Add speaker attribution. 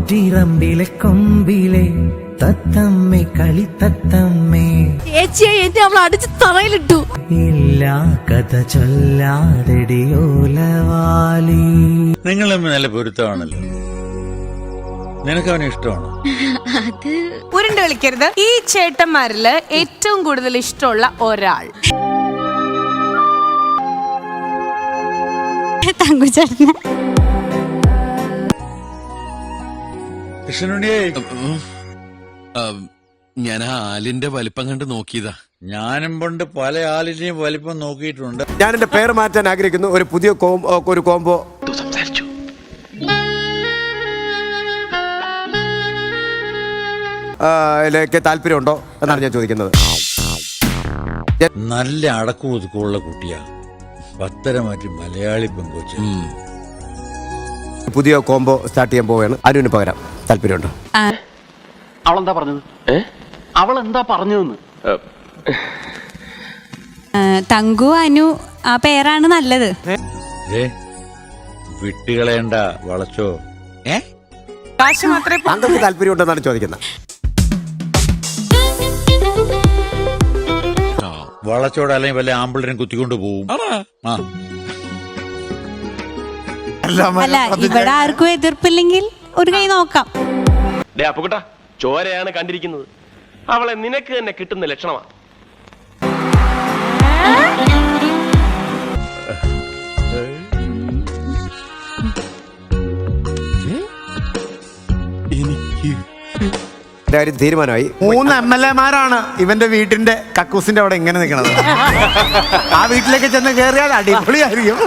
Speaker 1: ആറ്റിറമ്പിലെ കൊമ്പിലെ തത്തമ്മേ കളി തത്തമ്മേ
Speaker 2: ചേച്ചിയെ എന്നെ അവൾ അടിച്ച് തറയിലിട്ടു.
Speaker 1: ഇല്ല കഥ ചൊല്ലാതെടിയോലവാലി
Speaker 3: നിങ്ങൾ തമ്മിൽ നല്ല പൊരുത്തമാണല്ലോ. നിനക്ക് അവനെ ഇഷ്ടമാണ്?
Speaker 2: അത്
Speaker 4: ഉരുണ്ട് വിളിക്കരുത്. ഈ ചേട്ടന്മാരിൽ ഏറ്റവും കൂടുതൽ ഇഷ്ടമുള്ള ഒരാൾ.
Speaker 2: തങ്കുചേട്ടന്
Speaker 3: കൃഷ്ണനുണ്ണിയെ.
Speaker 5: ഞാൻ ആ ആലിന്റെ വലിപ്പം കണ്ട് നോക്കിയതാ.
Speaker 3: ഞാനും കൊണ്ട് പല ആലിന്റെയും വലിപ്പം നോക്കിയിട്ടുണ്ട്.
Speaker 6: ഞാൻ എന്റെ പേര് മാറ്റാൻ ആഗ്രഹിക്കുന്നു. ഒരു പുതിയ ഒരു കോംബോ. സംസാരിച്ചു. താല്പര്യമുണ്ടോ എന്നാണ് ഞാൻ ചോദിക്കുന്നത്.
Speaker 3: നല്ല അടക്കു ഒതുക്കമുള്ള കുട്ടിയാ. പത്തരമാറ്റി മലയാളി പെങ്കൊച്ച്
Speaker 6: പുതിയ കോംബോ സ്റ്റാർട്ട് ചെയ്യാൻ പോവുകയാണ്. അനുവിന് പകരം. താല്പര്യമുണ്ടോ?
Speaker 7: അവളെന്താ പറഞ്ഞത്? അവൾ എന്താ പറഞ്ഞതെന്ന്?
Speaker 2: തങ്കു അനു ആ പേരാണ് നല്ലത്.
Speaker 3: വിട്ടുകളേണ്ട വളച്ചോ.
Speaker 5: ഏ?
Speaker 4: കാശ് മാത്രമേ
Speaker 6: താങ്കൾക്ക് താല്പര്യമുണ്ടോ എന്നാണ് ചോദിക്കുന്നത്
Speaker 3: വളച്ചോട് അല്ലെങ്കിൽ വല്ല ആമ്പിളിനെ കുത്തിക്കൊണ്ട് പോവും.
Speaker 2: അല്ല ഇവിടെ ആർക്കും എതിർപ്പില്ലെങ്കിൽ ഒരു കൈ നോക്കാം.
Speaker 7: അപ്പുകുട്ട ചോരയാണ് കണ്ടിരിക്കുന്നത്. അവളെ നിനക്ക് തന്നെ കിട്ടുന്ന ലക്ഷണമാ.
Speaker 6: എന്റെ കാര്യം തീരുമാനമായി.
Speaker 8: മൂന്ന് എം എൽ എമാരാണ് ഇവന്റെ വീട്ടിന്റെ കക്കൂസിന്റെ അവിടെ ഇങ്ങനെ നിൽക്കുന്നത് ആ വീട്ടിലേക്ക് ചെന്ന് കയറിയാൽ അടിപൊളിയായിരിക്കും.